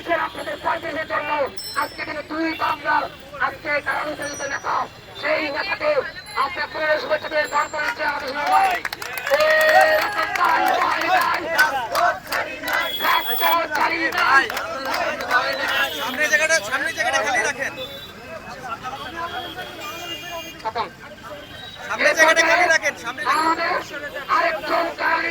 দিয়েছেন আপনাদের পঁয়ত্রিশের জন্য আজকে কিন্তু দুই বাংলার আজকে কারণ চলিত নেতা সেই নেতাকে আপনার পুরো শুভেচ্ছা দিয়ে দান করেছে আমাদের সবাই। সামনে জায়গাটা সামনে জায়গাটা খালি রাখেন। সামনে জায়গাটা খালি রাখেন সামনে আরেকজন কারণে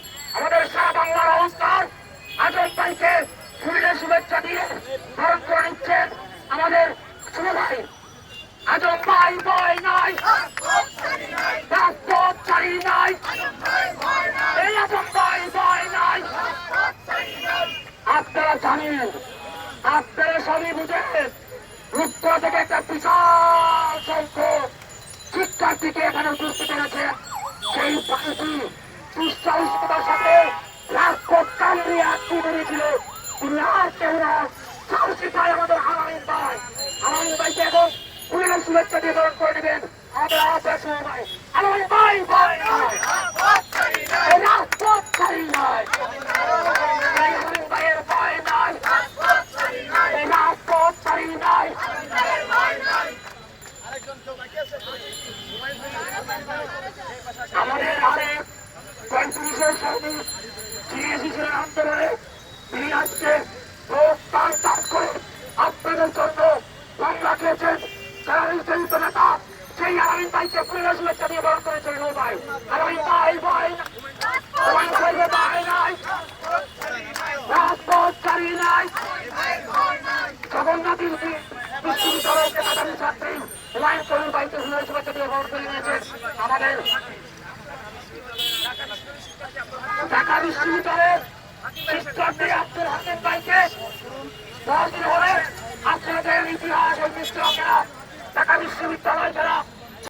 আমাদের সারা বাংলার অবস্থান আজব ভাইকে ফুলের শুভেচ্ছা দিয়ে বরণ করে নিচ্ছেন আমাদের শুভ ভাই। আজম ভাই ভয় নাই থেকে একটা বিশাল শিক্ষার্থীকে এখানে উপস্থিত সেই পাখিটি দুঃসাহসিকতার সাথে রাজপথ কামড়িয়ে আটকে বেরিয়েছিল। তিনি আর কেউ না। সাহসিকায় আমাদের হারামিন ভাই। হারামিন ভাইকে এখন পুলিশের শুভেচ্ছা দিয়ে গ্রহণ করে নেবেন আমাদের আহ্বান সময় ভাই হারামিন ভাই ভয় পঁয়ত্রিশের সঙ্গে ফিরে এসেছিলেন আন্দোলনে তিনি আজকে ভোট ত্যাগ করে আপনাদের জন্য বাংলা খেয়েছেন যারা নির্যাতিত নেতা সেই আরামিন ভাইকে পুলিশের শুভেচ্ছা দিয়ে বরণ করেছেন ও ভাই আরামিন ভাই ভাই ভয় করবে ভাই নাই রাজপথ নাই জগন্নাথ বিশ্ববিদ্যালয়কে ছাত্রী হুমায়ুন কবির ভাইকে শুভেচ্ছা দিয়ে বরণ করে নিয়েছে আমাদের ঢাকা বিশ্ববিদ্যালয়ের শিক্ষার্থী আব্দুল হাকিম ভাইকে দশ দিন হলে আপনাদের ইতিহাস ঐতিহ্য লোকেরা ঢাকা বিশ্ববিদ্যালয়, যারা